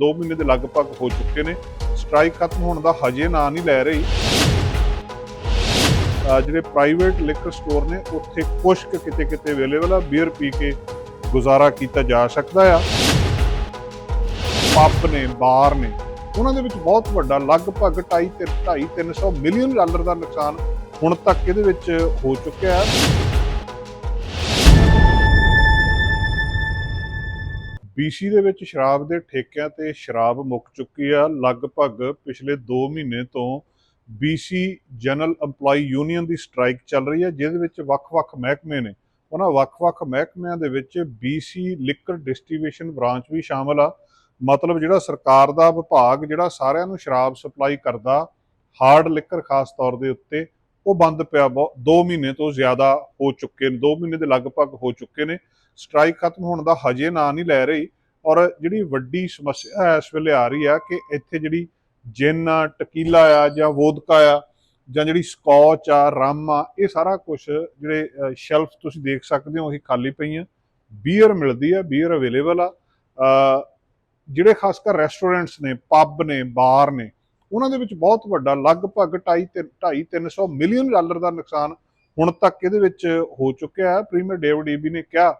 2 ਮਹੀਨੇ ਦੇ ਲਗਭਗ ਹੋ ਚੁੱਕੇ ਨੇ। ਸਟ੍ਰਾਈਕ ਖਤਮ ਹੋਣ ਦਾ ਹਜੇ ਨਾਂ ਨਹੀਂ ਲੈ ਰਹੀ। ਜਿਹੜੇ ਪ੍ਰਾਈਵੇਟ ਲਿਕਰ ਸਟੋਰ ਨੇ, ਉੱਥੇ ਕੁਛ ਕਿਤੇ ਕਿਤੇ ਅਵੇਲੇਬਲ ਆ। ਬੀਅਰ ਪੀ ਕੇ ਗੁਜ਼ਾਰਾ ਕੀਤਾ ਜਾ ਸਕਦਾ ਆ। ਪੱਬ ਨੇ ਬਾਰ ਨੇ, ਉਹਨਾਂ ਦੇ ਵਿੱਚ ਬਹੁਤ ਵੱਡਾ, ਲਗਭਗ 2.5 2.5 300 ਮਿਲੀਅਨ ਡਾਲਰ ਦਾ ਨੁਕਸਾਨ ਹੁਣ ਤੱਕ ਇਹਦੇ ਵਿੱਚ ਹੋ ਚੁੱਕਿਆ। ਹੈ BC ਦੇ ਵਿੱਚ ਸ਼ਰਾਬ ਦੇ ਠੇਕਿਆਂ ਤੇ ਸ਼ਰਾਬ ਮੁੱਕ ਚੁੱਕੀ ਆ। ਲਗਭਗ ਪਿਛਲੇ 2 ਮਹੀਨੇ ਤੋਂ BC ਜਨਰਲ EMPLOYE ਯੂਨੀਅਨ ਦੀ ਸਟ੍ਰਾਈਕ ਚੱਲ ਰਹੀ ਹੈ ਜਿਹਦੇ ਵਿੱਚ ਵੱਖ-ਵੱਖ ਮਹਿਕਮੇ ਨੇ। ਉਹਨਾਂ ਵੱਖ-ਵੱਖ ਮਹਿਕਮਿਆਂ ਦੇ ਵਿੱਚ BC ਲਿਕਰ ਡਿਸਟ੍ਰੀਬਿਊਸ਼ਨ ਬ੍ਰਾਂਚ ਵੀ ਸ਼ਾਮਲ ਆ। ਮਤਲਬ ਜਿਹੜਾ ਸਰਕਾਰ ਦਾ ਵਿਭਾਗ, ਜਿਹੜਾ ਸਾਰਿਆਂ ਨੂੰ ਸ਼ਰਾਬ ਸਪਲਾਈ ਕਰਦਾ ਹਾਰਡ ਲਿਕਰ ਖਾਸ ਤੌਰ ਦੇ ਉੱਤੇ, ਉਹ ਬੰਦ ਪਿਆ 2 ਮਹੀਨੇ ਤੋਂ ਜ਼ਿਆਦਾ ਹੋ ਚੁੱਕੇ ਨੇ। 2 ਮਹੀਨੇ ਦੇ ਲਗਭਗ ਹੋ ਚੁੱਕੇ ਨੇ। ਸਟ੍ਰਾਈਕ ਖਤਮ ਹੋਣ ਦਾ ਹਜੇ ਨਾਂ ਨਹੀਂ ਲੈ ਰਹੀ ਔਰ ਜਿਹੜੀ ਵੱਡੀ ਸਮੱਸਿਆ ਇਸ ਵੇਲੇ ਆ ਰਹੀ ਆ ਕਿ ਇੱਥੇ ਜਿਹੜੀ ਜਿੰਨ ਆ, ਟਕੀਲਾ ਆ ਜਾਂ ਵੋਦਕਾ ਆ ਜਾਂ ਜਿਹੜੀ ਸਕੌਚ ਆ, ਰਮ ਆ, ਇਹ ਸਾਰਾ ਕੁਝ ਜਿਹੜੇ ਸ਼ੈਲਫ ਤੁਸੀਂ ਦੇਖ ਸਕਦੇ ਹੋ ਇਹ ਖਾਲੀ ਪਈਆਂ ਬੀਅਰ ਮਿਲਦੀ ਆ, ਬੀਅਰ ਅਵੇਲੇਬਲ ਆ। ਜਿਹੜੇ ਖਾਸ ਕਰ ਰੈਸਟੋਰੈਂਟਸ ਨੇ, ਪੱਬ ਨੇ, ਬਾਰ ਨੇ, ਉਹਨਾਂ ਦੇ ਵਿੱਚ ਬਹੁਤ ਵੱਡਾ, ਲਗਭਗ 2.5 2.5 300 ਮਿਲੀਅਨ ਡਾਲਰ ਦਾ ਨੁਕਸਾਨ ਹੁਣ ਤੱਕ ਇਹਦੇ ਵਿੱਚ ਹੋ ਚੁੱਕਿਆ ਹੈ। ਪ੍ਰੀਮੀਅਰ ਡੇਵਿਡ ਈਬੀ ਨੇ ਕਿਹਾ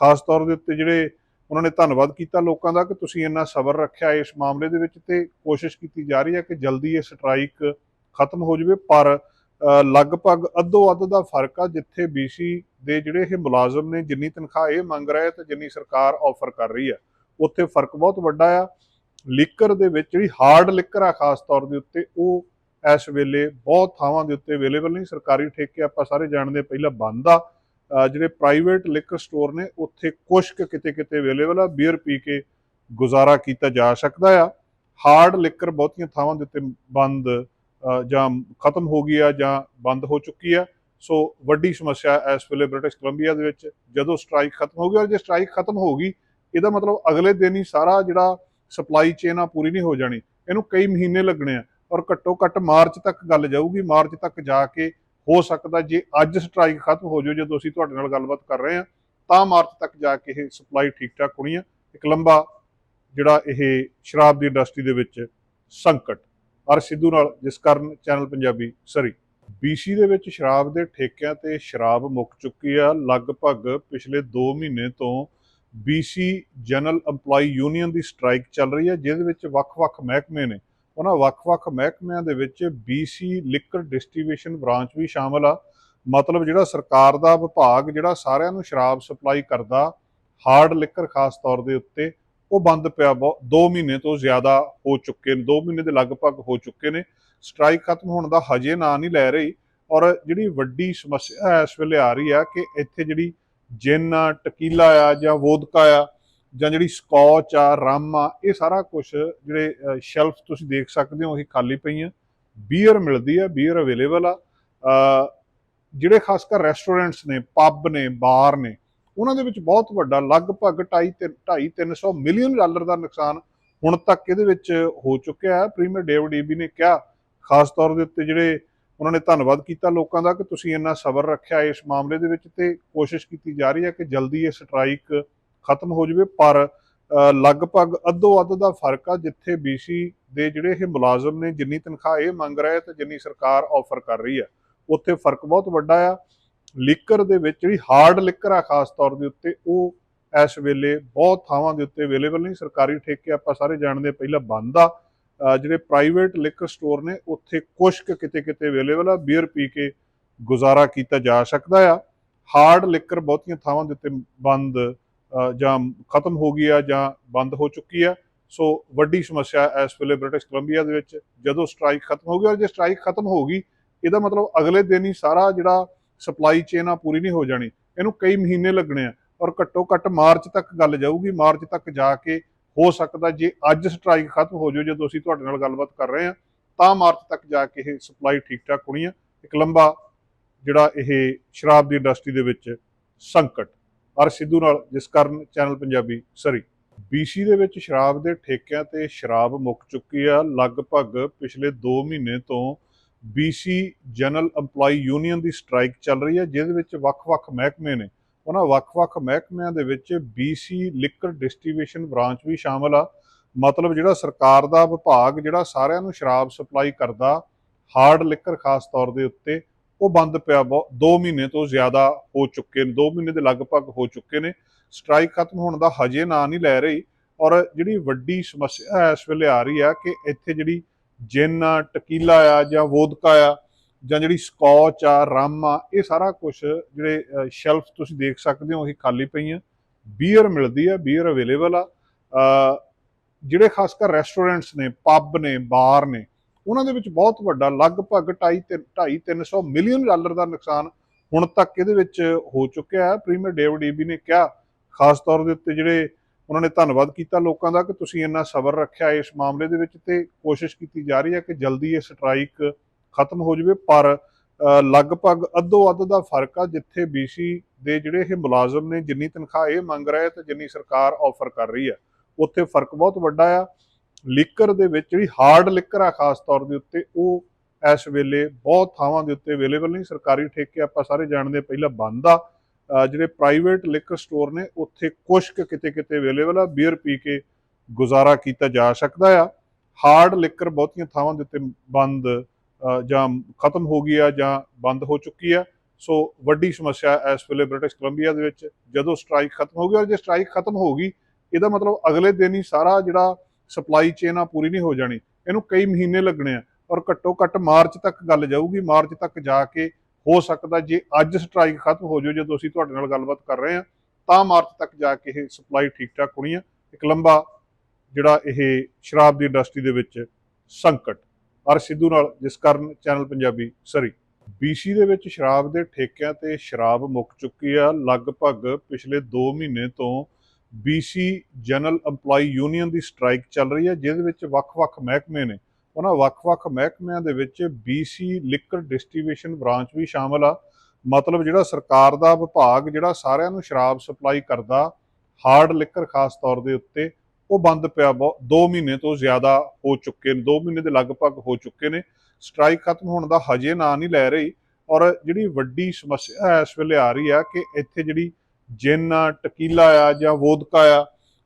ਖਾਸ ਤੌਰ ਦੇ ਉੱਤੇ ਜਿਹੜੇ ਉਹਨਾਂ ਨੇ ਧੰਨਵਾਦ ਕੀਤਾ ਲੋਕਾਂ ਦਾ ਕਿ ਤੁਸੀਂ ਇੰਨਾ ਸਬਰ ਰੱਖਿਆ ਇਸ ਮਾਮਲੇ ਦੇ ਵਿੱਚ ਤੇ ਕੋਸ਼ਿਸ਼ ਕੀਤੀ ਜਾ ਰਹੀ ਹੈ ਕਿ ਜਲਦੀ ਇਹ ਸਟ੍ਰਾਈਕ ਖਤਮ ਹੋ ਜਾਵੇ, ਪਰ ਲਗਭਗ ਅੱਧੋ ਅੱਧ ਦਾ ਫ਼ਰਕ ਆ ਜਿੱਥੇ BC ਦੇ ਜਿਹੜੇ ਇਹ ਮੁਲਾਜ਼ਮ ਨੇ ਜਿੰਨੀ ਤਨਖਾਹ ਇਹ ਮੰਗ ਰਹੇ ਤੇ ਜਿੰਨੀ ਸਰਕਾਰ ਆਫਰ ਕਰ ਰਹੀ ਹੈ ਉੱਥੇ ਫ਼ਰਕ ਬਹੁਤ ਵੱਡਾ ਆ। ਲਿਕਰ ਦੇ ਵਿੱਚ ਜਿਹੜੀ ਹਾਰਡ ਲਿਕਰ ਆ ਖਾਸ ਤੌਰ ਦੇ ਉੱਤੇ, ਉਹ ਇਸ ਵੇਲੇ ਬਹੁਤ ਥਾਵਾਂ ਦੇ ਉੱਤੇ ਅਵੇਲੇਬਲ ਨਹੀਂ, ਸਰਕਾਰੀ ਠੇਕੇ ਆਪਾਂ ਸਾਰੇ ਜਾਣਦੇ ਪਹਿਲਾਂ ਬੰਦ ਆ। ਜਿਹੜੇ ਪ੍ਰਾਈਵੇਟ ਲਿਕਰ ਸਟੋਰ ਨੇ, ਉੱਥੇ ਕੁਛ ਕਿਤੇ ਕਿਤੇ ਅਵੇਲੇਬਲ ਆ ਬੀਅਰ ਪੀ ਕੇ ਗੁਜ਼ਾਰਾ ਕੀਤਾ ਜਾ ਸਕਦਾ ਆ। ਹਾਰਡ ਲਿਕਰ ਬਹੁਤੀਆਂ ਥਾਵਾਂ ਦੇ ਉੱਤੇ ਬੰਦ ਜਾਂ ਖਤਮ ਹੋ ਗਈ ਆ, ਜਾਂ ਬੰਦ ਹੋ ਚੁੱਕੀ ਆ। ਸੋ ਵੱਡੀ ਸਮੱਸਿਆ ਇਸ ਵੇਲੇ ਬ੍ਰਿਟਿਸ਼ ਕੋਲੰਬੀਆ ਦੇ ਵਿੱਚ, ਜਦੋਂ ਸਟ੍ਰਾਈਕ ਖਤਮ ਹੋ ਗਈ, ਔਰ ਜੇ ਸਟ੍ਰਾਈਕ ਖਤਮ ਹੋ ਗਈ, ਇਹਦਾ ਮਤਲਬ ਅਗਲੇ ਦਿਨ ਹੀ ਸਾਰਾ ਜਿਹੜਾ ਸਪਲਾਈ ਚੇਨ ਆ ਪੂਰੀ ਨਹੀਂ ਹੋ ਜਾਣੀ। ਇਹਨੂੰ ਕਈ ਮਹੀਨੇ ਲੱਗਣੇ ਆ, ਔਰ ਘੱਟੋ ਘੱਟ ਮਾਰਚ ਤੱਕ ਗੱਲ ਜਾਊਗੀ, ਮਾਰਚ ਤੱਕ ਜਾ ਕੇ ਹੋ ਸਕਦਾ ਜੇ ਅੱਜ ਸਟ੍ਰਾਈਕ ਖਤਮ ਹੋ ਜਾਓ ਜਦੋਂ ਅਸੀਂ ਤੁਹਾਡੇ ਨਾਲ ਗੱਲਬਾਤ ਕਰ ਰਹੇ ਹਾਂ, ਤਾਂ ਮਾਰਚ ਤੱਕ ਜਾ ਕੇ ਇਹ ਸਪਲਾਈ ਠੀਕ ਠਾਕ ਹੋਣੀ ਹੈ ਇੱਕ ਲੰਬਾ ਜਿਹੜਾ ਇਹ ਸ਼ਰਾਬ ਦੀ ਇੰਡਸਟਰੀ ਦੇ ਵਿੱਚ ਸੰਕਟ। ਅਰ ਸਿੱਧੂ ਨਾਲ, ਜਿਸ ਕਾਰਨ ਚੈਨਲ ਪੰਜਾਬੀ ਸਰੀ BC ਦੇ ਵਿੱਚ ਸ਼ਰਾਬ ਦੇ ਠੇਕਿਆਂ ਤੇ ਸ਼ਰਾਬ ਮੁੱਕ ਚੁੱਕੀ ਆ। ਲਗਭਗ ਪਿਛਲੇ 2 ਮਹੀਨੇ ਤੋਂ BC ਜਨਰਲ EMPLOYE ਯੂਨੀਅਨ ਦੀ ਸਟ੍ਰਾਈਕ ਚੱਲ ਰਹੀ ਹੈ ਜਿਹਦੇ ਵਿੱਚ ਵੱਖ-ਵੱਖ ਮਹਿਕਮੇ ਨੇ ਉਹਨਾਂ ਵੱਖ-ਵੱਖ ਮਹਿਕਮਿਆਂ ਦੇ ਵਿੱਚ BC ਲਿਕਰ ਡਿਸਟ੍ਰੀਬਿਊਸ਼ਨ ਬ੍ਰਾਂਚ ਵੀ ਸ਼ਾਮਲ ਆ। ਮਤਲਬ ਜਿਹੜਾ ਸਰਕਾਰ ਦਾ ਵਿਭਾਗ, ਜਿਹੜਾ ਸਾਰਿਆਂ ਨੂੰ ਸ਼ਰਾਬ ਸਪਲਾਈ ਕਰਦਾ ਹਾਰਡ ਲਿਕਰ ਖਾਸ ਤੌਰ ਦੇ ਉੱਤੇ, ਉਹ ਬੰਦ ਪਿਆ 2 ਮਹੀਨੇ ਤੋਂ ਜ਼ਿਆਦਾ ਹੋ ਚੁੱਕੇ ਨੇ 2 ਮਹੀਨੇ ਦੇ ਲਗਭਗ ਹੋ ਚੁੱਕੇ ਨੇ। ਸਟ੍ਰਾਈਕ ਖਤਮ ਹੋਣ ਦਾ ਹਜੇ ਨਾਂ ਨਹੀਂ ਲੈ ਰਹੀ ਔਰ ਜਿਹੜੀ ਵੱਡੀ ਸਮੱਸਿਆ ਇਸ ਵੇਲੇ ਆ ਰਹੀ ਆ ਕਿ ਇੱਥੇ ਜਿਹੜੀ ਜਿੰਨ ਆ ਟਕੀਲਾ ਆ ਜਾਂ ਵੋਦਕਾ ਆ ਜਾਂ ਜਿਹੜੀ ਸਕੌਚ ਆ ਰਮ ਆ, ਇਹ ਸਾਰਾ ਕੁਝ ਜਿਹੜੇ ਸ਼ੈਲਫ ਤੁਸੀਂ ਦੇਖ ਸਕਦੇ ਹੋ ਇਹ ਖਾਲੀ ਪਈਆਂ ਬੀਅਰ ਮਿਲਦੀ ਆ ਬੀਅਰ ਅਵੇਲੇਬਲ ਆ। ਜਿਹੜੇ ਖਾਸ ਕਰ ਰੈਸਟੋਰੈਂਟਸ ਨੇ ਪੱਬ ਨੇ ਬਾਰ ਨੇ, ਉਹਨਾਂ ਦੇ ਵਿੱਚ ਬਹੁਤ ਵੱਡਾ, ਲਗਭਗ 2.5 2.5 300 ਮਿਲੀਅਨ ਡਾਲਰ ਦਾ ਨੁਕਸਾਨ ਹੁਣ ਤੱਕ ਇਹਦੇ ਵਿੱਚ ਹੋ ਚੁੱਕਿਆ ਹੈ। ਪ੍ਰੀਮੀਅਰ ਡੇਵਿਡ ਈਬੀ ਨੇ ਕਿਹਾ, ਖਾਸ ਤੌਰ ਦੇ ਉੱਤੇ ਜਿਹੜੇ ਉਹਨਾਂ ਨੇ ਧੰਨਵਾਦ ਕੀਤਾ ਲੋਕਾਂ ਦਾ ਕਿ ਤੁਸੀਂ ਇੰਨਾ ਸਬਰ ਰੱਖਿਆ ਇਸ ਮਾਮਲੇ ਦੇ ਵਿੱਚ ਤੇ ਕੋਸ਼ਿਸ਼ ਕੀਤੀ ਜਾ ਰਹੀ ਹੈ ਕਿ ਜਲਦੀ ਇਹ ਸਟ੍ਰਾਈਕ ਖਤਮ ਹੋ ਜਾਵੇ, ਪਰ ਲਗਭਗ ਅੱਧੋ ਅੱਧ ਦਾ ਫ਼ਰਕ ਆ ਜਿੱਥੇ BC ਦੇ ਜਿਹੜੇ ਇਹ ਮੁਲਾਜ਼ਮ ਨੇ ਜਿੰਨੀ ਤਨਖਾਹ ਇਹ ਮੰਗ ਰਹੇ ਤੇ ਜਿੰਨੀ ਸਰਕਾਰ ਆਫਰ ਕਰ ਰਹੀ ਆ, ਉੱਥੇ ਫ਼ਰਕ ਬਹੁਤ ਵੱਡਾ ਆ। ਲਿਕਰ ਦੇ ਵਿੱਚ ਜਿਹੜੀ ਹਾਰਡ ਲਿਕਰ ਆ ਖਾਸ ਤੌਰ ਦੇ ਉੱਤੇ, ਉਹ ਇਸ ਵੇਲੇ ਬਹੁਤ ਥਾਵਾਂ ਦੇ ਉੱਤੇ ਅਵੇਲੇਬਲ ਨਹੀਂ, ਸਰਕਾਰੀ ਠੇਕੇ ਆਪਾਂ ਸਾਰੇ ਜਾਣਦੇ ਪਹਿਲਾਂ ਬੰਦ ਆ। ਜਿਹੜੇ ਪ੍ਰਾਈਵੇਟ ਲਿਕਰ ਸਟੋਰ ਨੇ, ਉੱਥੇ ਕੁਛ ਕਿਤੇ ਕਿਤੇ ਅਵੇਲੇਬਲ ਆ ਬੀਅਰ ਪੀ ਕੇ ਗੁਜ਼ਾਰਾ ਕੀਤਾ ਜਾ ਸਕਦਾ ਆ। ਹਾਰਡ ਲਿਕਰ ਬਹੁਤੀਆਂ ਥਾਵਾਂ ਦੇ ਉੱਤੇ ਬੰਦ ਜਾਂ ਖਤਮ ਹੋ ਗਈ ਆ ਜਾਂ ਬੰਦ ਹੋ ਚੁੱਕੀ ਆ। ਸੋ ਵੱਡੀ ਸਮੱਸਿਆ ਇਸ ਵੇਲੇ ਬ੍ਰਿਟਿਸ਼ ਕੋਲੰਬੀਆ ਦੇ ਵਿੱਚ ਜਦੋਂ ਸਟ੍ਰਾਈਕ ਖਤਮ ਹੋ ਗਈ ਔਰ ਜੇ ਸਟ੍ਰਾਈਕ ਖਤਮ ਹੋ ਗਈ, ਇਹਦਾ ਮਤਲਬ ਅਗਲੇ ਦਿਨ ਹੀ ਸਾਰਾ ਜਿਹੜਾ ਸਪਲਾਈ ਚੇਨ ਆ ਪੂਰੀ ਨਹੀਂ ਹੋ ਜਾਣੀ। ਇਹਨੂੰ ਕਈ ਮਹੀਨੇ ਲੱਗਣੇ ਆ ਔਰ ਘੱਟੋ ਘੱਟ ਮਾਰਚ ਤੱਕ ਗੱਲ ਜਾਊਗੀ। ਮਾਰਚ ਤੱਕ ਜਾ ਕੇ ਹੋ ਸਕਦਾ ਜੇ ਅੱਜ ਸਟ੍ਰਾਈਕ ਖਤਮ ਹੋ ਜਾਓ ਜਦੋਂ ਅਸੀਂ ਤੁਹਾਡੇ ਨਾਲ ਗੱਲਬਾਤ ਕਰ ਰਹੇ ਹਾਂ ਤਾਂ ਮਾਰਚ ਤੱਕ ਜਾ ਕੇ ਇਹ ਸਪਲਾਈ ਠੀਕ ਠਾਕ ਹੋਣੀ ਆ। ਇੱਕ ਲੰਬਾ ਜਿਹੜਾ ਇਹ ਸ਼ਰਾਬ ਦੀ ਇੰਡਸਟਰੀ ਦੇ ਵਿੱਚ ਸੰਕਟ। ਅਰ ਸਿੱਧੂ ਨਾਲ, ਜਿਸ ਕਾਰਨ ਚੈਨਲ ਪੰਜਾਬੀ ਸਰੀ। BC ਦੇ ਵਿੱਚ ਸ਼ਰਾਬ ਦੇ ਠੇਕਿਆਂ ਤੇ ਸ਼ਰਾਬ ਮੁੱਕ ਚੁੱਕੀ ਆ। ਲਗਭਗ ਪਿਛਲੇ 2 ਮਹੀਨੇ ਤੋਂ BC ਜਨਰਲ EMPLOYE ਯੂਨੀਅਨ ਦੀ ਸਟ੍ਰਾਈਕ ਚੱਲ ਰਹੀ ਹੈ ਜਿਹਦੇ ਵਿੱਚ ਵੱਖ-ਵੱਖ ਮਹਿਕਮੇ ਨੇ। ਉਹਨਾਂ ਵੱਖ-ਵੱਖ ਮਹਿਕਮਿਆਂ ਦੇ ਵਿੱਚ BC ਲਿਕਰ ਡਿਸਟ੍ਰੀਬਿਊਸ਼ਨ ਬ੍ਰਾਂਚ ਵੀ ਸ਼ਾਮਲ ਆ। ਮਤਲਬ ਜਿਹੜਾ ਸਰਕਾਰ ਦਾ ਵਿਭਾਗ, ਜਿਹੜਾ ਸਾਰਿਆਂ ਨੂੰ ਸ਼ਰਾਬ ਸਪਲਾਈ ਕਰਦਾ ਹਾਰਡ ਲਿਕਰ ਖਾਸ ਤੌਰ ਦੇ ਉੱਤੇ ਉਹ ਬੰਦ ਪਿਆ 2 ਮਹੀਨੇ ਤੋਂ ਜ਼ਿਆਦਾ ਹੋ ਚੁੱਕੇ ਨੇ 2 ਮਹੀਨੇ ਦੇ ਲਗਭਗ ਹੋ ਚੁੱਕੇ ਨੇ। ਸਟ੍ਰਾਈਕ ਖਤਮ ਹੋਣ ਦਾ ਹਜੇ ਨਾਂ ਨਹੀਂ ਲੈ ਰਹੀ ਔਰ ਜਿਹੜੀ ਵੱਡੀ ਸਮੱਸਿਆ ਇਸ ਵੇਲੇ ਆ ਰਹੀ ਆ ਕਿ ਇੱਥੇ ਜਿਹੜੀ ਜਿੰਨ ਆ, ਟਕੀਲਾ ਆ ਜਾਂ ਵੋਦਕਾ ਆ ਜਾਂ ਜਿਹੜੀ ਸਕੌਚ ਆ, ਰਮ ਆ, ਇਹ ਸਾਰਾ ਕੁਝ ਜਿਹੜੇ ਸ਼ੈਲਫ ਤੁਸੀਂ ਦੇਖ ਸਕਦੇ ਹੋ ਇਹ ਖਾਲੀ ਪਈਆਂ। ਬੀਅਰ ਮਿਲਦੀ ਆ, ਬੀਅਰ ਅਵੇਲੇਬਲ ਆ। ਜਿਹੜੇ ਖਾਸ ਕਰ ਰੈਸਟੋਰੈਂਟਸ ਨੇ, ਪੱਬ ਨੇ, ਬਾਰ ਨੇ ਉਹਨਾਂ ਦੇ ਵਿੱਚ ਬਹੁਤ ਵੱਡਾ, ਲਗਭਗ 2.5 300 ਮਿਲੀਅਨ ਡਾਲਰ ਦਾ ਨੁਕਸਾਨ ਹੁਣ ਤੱਕ ਇਹਦੇ ਵਿੱਚ ਹੋ ਚੁੱਕਿਆ ਹੈ। ਪ੍ਰੀਮੀਅਰ ਡੇਵਿਡ ਈਬੀ ਨੇ ਕਿਹਾ, ਖਾਸ ਤੌਰ ਦੇ ਉੱਤੇ ਜਿਹੜੇ ਉਹਨਾਂ ਨੇ ਧੰਨਵਾਦ ਕੀਤਾ ਲੋਕਾਂ ਦਾ ਕਿ ਤੁਸੀਂ ਇੰਨਾ ਸਬਰ ਰੱਖਿਆ ਇਸ ਮਾਮਲੇ ਦੇ ਵਿੱਚ ਤੇ ਕੋਸ਼ਿਸ਼ ਕੀਤੀ ਜਾ ਰਹੀ ਹੈ ਕਿ ਜਲਦੀ ਇਹ ਸਟ੍ਰਾਈਕ ਖਤਮ ਹੋ ਜਾਵੇ। ਪਰ ਲਗਭਗ ਅੱਧੋ ਅੱਧ ਦਾ ਫ਼ਰਕ ਆ ਜਿੱਥੇ BC ਦੇ ਜਿਹੜੇ ਇਹ ਮੁਲਾਜ਼ਮ ਨੇ ਜਿੰਨੀ ਤਨਖਾਹ ਇਹ ਮੰਗ ਰਹੇ ਤੇ ਜਿੰਨੀ ਸਰਕਾਰ ਆਫਰ ਕਰ ਰਹੀ ਹੈ ਉੱਥੇ ਫ਼ਰਕ ਬਹੁਤ ਵੱਡਾ ਆ। ਲਿਕਰ ਦੇ ਵਿੱਚ ਜਿਹੜੀ ਹਾਰਡ ਲਿਕਰ ਆ ਖਾਸ ਤੌਰ ਦੇ ਉੱਤੇ, ਉਹ ਇਸ ਵੇਲੇ ਬਹੁਤ ਥਾਵਾਂ ਦੇ ਉੱਤੇ ਅਵੇਲੇਬਲ ਨਹੀਂ। ਸਰਕਾਰੀ ਠੇਕੇ ਆਪਾਂ ਸਾਰੇ ਜਾਣਦੇ ਪਹਿਲਾਂ ਬੰਦ ਆ। ਜਿਹੜੇ ਪ੍ਰਾਈਵੇਟ ਲਿਕਰ ਸਟੋਰ ਨੇ, ਉੱਥੇ ਕੁਛ ਕਿਤੇ ਕਿਤੇ ਅਵੇਲੇਬਲ ਆ। ਬੀਅਰ ਪੀ ਕੇ ਗੁਜ਼ਾਰਾ ਕੀਤਾ ਜਾ ਸਕਦਾ ਆ। ਹਾਰਡ ਲਿਕਰ ਬਹੁਤੀਆਂ ਥਾਵਾਂ ਦੇ ਉੱਤੇ ਬੰਦ ਜਾਂ ਖਤਮ ਹੋ ਗਈ ਆ, ਜਾਂ ਬੰਦ ਹੋ ਚੁੱਕੀ ਆ। ਸੋ ਵੱਡੀ ਸਮੱਸਿਆ ਇਸ ਵੇਲੇ ਬ੍ਰਿਟਿਸ਼ ਕੋਲੰਬੀਆ ਦੇ ਵਿੱਚ, ਜਦੋਂ ਸਟ੍ਰਾਈਕ ਖਤਮ ਹੋ ਗਈ, ਔਰ ਜੇ ਸਟ੍ਰਾਈਕ ਖਤਮ ਹੋ ਗਈ, ਇਹਦਾ ਮਤਲਬ ਅਗਲੇ ਦਿਨ ਹੀ ਸਾਰਾ ਜਿਹੜਾ ਸਪਲਾਈ ਚੇਨ ਆ ਪੂਰੀ ਨਹੀਂ ਹੋ ਜਾਣੀ, ਇਹਨੂੰ ਕਈ ਮਹੀਨੇ ਲੱਗਣੇ ਆ ਔਰ ਘੱਟੋ ਘੱਟ ਮਾਰਚ ਤੱਕ ਗੱਲ ਜਾਊਗੀ, ਮਾਰਚ ਤੱਕ ਜਾ ਕੇ ਹੋ ਸਕਦਾ ਜੇ ਅੱਜ ਸਟ੍ਰਾਈਕ ਖਤਮ ਹੋ ਜਾਵੇ ਜਦੋਂ ਅਸੀਂ ਤੁਹਾਡੇ ਨਾਲ ਗੱਲਬਾਤ ਕਰ ਰਹੇ ਹਾਂ, ਤਾਂ ਮਾਰਚ ਤੱਕ ਜਾ ਕੇ ਇਹ ਸਪਲਾਈ ਠੀਕ ਠਾਕ ਹੋਣੀ ਆ। ਇੱਕ ਲੰਬਾ ਜਿਹੜਾ ਇਹ ਸ਼ਰਾਬ ਦੀ ਇੰਡਸਟਰੀ ਦੇ ਵਿੱਚ ਸੰਕਟ ਅਰ ਸਿੱਧੂ ਨਾਲ, ਜਿਸ ਕਾਰਨ ਚੈਨਲ ਪੰਜਾਬੀ ਸਰੀ। BC ਦੇ ਵਿੱਚ ਸ਼ਰਾਬ ਦੇ ਠੇਕਿਆਂ ਤੇ ਸ਼ਰਾਬ ਮੁੱਕ ਚੁੱਕੀ ਆ, ਲਗਭਗ ਪਿਛਲੇ 2 ਮਹੀਨੇ ਤੋਂ BC ਜਨਰਲ EMPLOYE ਯੂਨੀਅਨ ਦੀ ਸਟ੍ਰਾਈਕ ਚੱਲ ਰਹੀ ਹੈ, ਜਿਹਦੇ ਵਿੱਚ ਵੱਖ-ਵੱਖ ਮਹਿਕਮੇ ਨੇ। ਉਹਨਾਂ ਵੱਖ-ਵੱਖ ਮਹਿਕਮਿਆਂ ਦੇ ਵਿੱਚ BC ਲਿਕਰ ਡਿਸਟ੍ਰੀਬਿਊਸ਼ਨ ਬ੍ਰਾਂਚ ਵੀ ਸ਼ਾਮਲ ਆ। ਮਤਲਬ ਜਿਹੜਾ ਸਰਕਾਰ ਦਾ ਵਿਭਾਗ, ਜਿਹੜਾ ਸਾਰਿਆਂ ਨੂੰ ਸ਼ਰਾਬ ਸਪਲਾਈ ਕਰਦਾ ਹਾਰਡ ਲਿਕਰ ਖਾਸ ਤੌਰ ਦੇ ਉੱਤੇ, ਉਹ ਬੰਦ ਪਿਆ 2 ਮਹੀਨੇ ਤੋਂ ਜ਼ਿਆਦਾ ਹੋ ਚੁੱਕੇ ਨੇ 2 ਮਹੀਨੇ ਦੇ ਲਗਭਗ ਹੋ ਚੁੱਕੇ ਨੇ। ਸਟ੍ਰਾਈਕ ਖਤਮ ਹੋਣ ਦਾ ਹਜੇ ਨਾਂ ਨਹੀਂ ਲੈ ਰਹੀ ਔਰ ਜਿਹੜੀ ਵੱਡੀ ਸਮੱਸਿਆ ਇਸ ਵੇਲੇ ਆ ਰਹੀ ਆ ਕਿ ਇੱਥੇ ਜਿਹੜੀ ਜਿੰਨ ਆ ਟਕੀਲਾ ਆ ਜਾਂ ਵੋਦਕਾ ਆ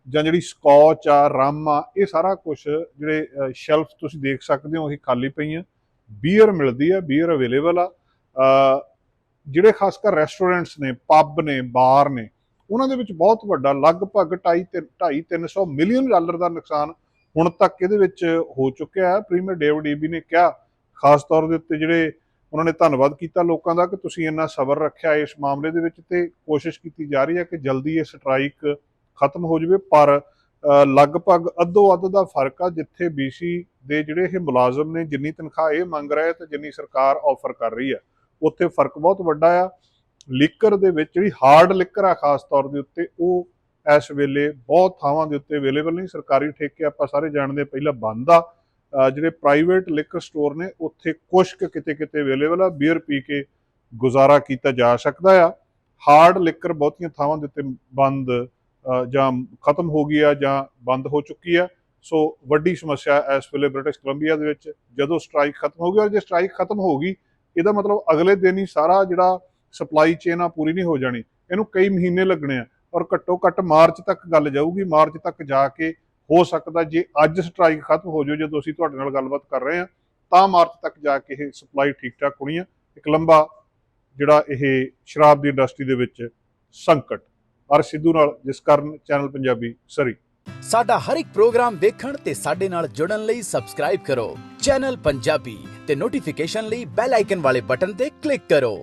ਜਾਂ ਜਿਹੜੀ ਸਕੌਚ ਆ, ਰਮ ਆ, ਇਹ ਸਾਰਾ ਕੁਝ ਜਿਹੜੇ ਸ਼ੈਲਫ ਤੁਸੀਂ ਦੇਖ ਸਕਦੇ ਹੋ ਇਹ ਖਾਲੀ ਪਈਆਂ। ਬੀਅਰ ਮਿਲਦੀ ਆ ਬੀਅਰ ਅਵੇਲੇਬਲ ਆ। ਜਿਹੜੇ ਖਾਸ ਕਰ ਰੈਸਟੋਰੈਂਟਸ ਨੇ ਪੱਬ ਨੇ ਬਾਰ ਨੇ, ਉਹਨਾਂ ਦੇ ਵਿੱਚ ਬਹੁਤ ਵੱਡਾ, ਲਗਭਗ 2.5 300 ਮਿਲੀਅਨ ਡਾਲਰ ਦਾ ਨੁਕਸਾਨ ਹੁਣ ਤੱਕ ਇਹਦੇ ਵਿੱਚ ਹੋ ਚੁੱਕਿਆ ਹੈ। ਪ੍ਰੀਮੀਅਰ ਡੇਵਿਡ ਈਬੀ ਨੇ ਕਿਹਾ, ਖਾਸ ਤੌਰ ਦੇ ਉੱਤੇ ਜਿਹੜੇ ਉਹਨਾਂ ਨੇ ਧੰਨਵਾਦ ਕੀਤਾ ਲੋਕਾਂ ਦਾ ਕਿ ਤੁਸੀਂ ਇੰਨਾ ਸਬਰ ਰੱਖਿਆ ਇਸ ਮਾਮਲੇ ਦੇ ਵਿੱਚ ਤੇ ਕੋਸ਼ਿਸ਼ ਕੀਤੀ ਜਾ ਰਹੀ ਹੈ ਕਿ ਜਲਦੀ ਇਹ ਸਟ੍ਰਾਈਕ ਖਤਮ ਹੋ ਜਾਵੇ। ਪਰ ਲਗਭਗ ਅੱਧੋ ਅੱਧ ਦਾ ਫ਼ਰਕ ਆ ਜਿੱਥੇ BC ਦੇ ਜਿਹੜੇ ਇਹ ਮੁਲਾਜ਼ਮ ਨੇ ਜਿੰਨੀ ਤਨਖਾਹ ਇਹ ਮੰਗ ਰਹੇ ਤੇ ਜਿੰਨੀ ਸਰਕਾਰ ਆਫਰ ਕਰ ਰਹੀ ਹੈ ਉੱਥੇ ਫ਼ਰਕ ਬਹੁਤ ਵੱਡਾ ਆ। ਲਿਕਰ ਦੇ ਵਿੱਚ ਜਿਹੜੀ ਹਾਰਡ ਲਿਕਰ ਆ ਖਾਸ ਤੌਰ ਦੇ ਉੱਤੇ, ਉਹ ਇਸ ਵੇਲੇ ਬਹੁਤ ਥਾਵਾਂ ਦੇ ਉੱਤੇ ਅਵੇਲੇਬਲ ਨਹੀਂ। ਸਰਕਾਰੀ ਠੇਕੇ ਆਪਾਂ ਸਾਰੇ ਜਾਣਦੇ ਪਹਿਲਾਂ ਬੰਦ ਆ। ਜਿਹੜੇ ਪ੍ਰਾਈਵੇਟ ਲਿਕਰ ਸਟੋਰ ਨੇ, ਉੱਥੇ ਕੁਛ ਕਿਤੇ ਕਿਤੇ ਅਵੇਲੇਬਲ ਆ ਬੀਅਰ ਪੀ ਕੇ ਗੁਜ਼ਾਰਾ ਕੀਤਾ ਜਾ ਸਕਦਾ ਆ। ਹਾਰਡ ਲਿਕਰ ਬਹੁਤੀਆਂ ਥਾਵਾਂ ਦੇ ਉੱਤੇ ਬੰਦ ਜਾਂ ਖਤਮ ਹੋ ਗਈ ਆ, ਜਾਂ ਬੰਦ ਹੋ ਚੁੱਕੀ ਆ। ਸੋ ਵੱਡੀ ਸਮੱਸਿਆ ਇਸ ਵੇਲੇ ਬ੍ਰਿਟਿਸ਼ ਕੋਲੰਬੀਆ ਦੇ ਵਿੱਚ, ਜਦੋਂ ਸਟ੍ਰਾਈਕ ਖਤਮ ਹੋ ਗਈ, ਔਰ ਜੇ ਸਟ੍ਰਾਈਕ ਖਤਮ ਹੋ ਗਈ, ਇਹਦਾ ਮਤਲਬ ਅਗਲੇ ਦਿਨ ਹੀ ਸਾਰਾ ਜਿਹੜਾ ਸਪਲਾਈ ਚੇਨ ਆ, ਪੂਰੀ ਨਹੀਂ ਹੋ ਜਾਣੀ। ਇਹਨੂੰ ਕਈ ਮਹੀਨੇ ਲੱਗਣੇ ਆ, ਔਰ ਘੱਟੋ ਘੱਟ ਮਾਰਚ ਤੱਕ ਗੱਲ ਜਾਊਗੀ। ਮਾਰਚ ਤੱਕ ਜਾ ਕੇ ਹੋ ਸਕਦਾ ਜੇ ਅੱਜ ਸਟ੍ਰਾਈਕ ਖਤਮ ਹੋ ਜਾਵੇ, ਜਦੋਂ ਅਸੀਂ ਤੁਹਾਡੇ ਨਾਲ ਗੱਲਬਾਤ ਕਰ ਰਹੇ ਹਾਂ, ਤਾਂ ਮਾਰਚ ਤੱਕ ਜਾ ਕੇ ਇਹ ਸਪਲਾਈ ਠੀਕ ਠਾਕ ਹੋਣੀ ਆ। ਇੱਕ ਲੰਬਾ ਜਿਹੜਾ ਇਹ ਸ਼ਰਾਬ ਦੀ ਇੰਡਸਟਰੀ ਦੇ ਵਿੱਚ ਸੰਕਟ। ਅਰ ਸਿੱਧੂ ਨਾਲ ਜਿਸ ਕਾਰਨ ਚੈਨਲ ਪੰਜਾਬੀ ਸਰੀ। ਸਾਡਾ ਹਰ ਇੱਕ ਪ੍ਰੋਗਰਾਮ ਦੇਖਣ ਤੇ ਸਾਡੇ ਨਾਲ ਜੁੜਨ ਲਈ ਸਬਸਕ੍ਰਾਈਬ ਕਰੋ। ਚੈਨਲ ਪੰਜਾਬੀ ਤੇ ਨੋਟੀਫਿਕੇਸ਼ਨ ਲਈ ਬੈਲ ਆਈਕਨ ਵਾਲੇ ਬਟਨ ਤੇ ਕਲਿੱਕ ਕਰੋ।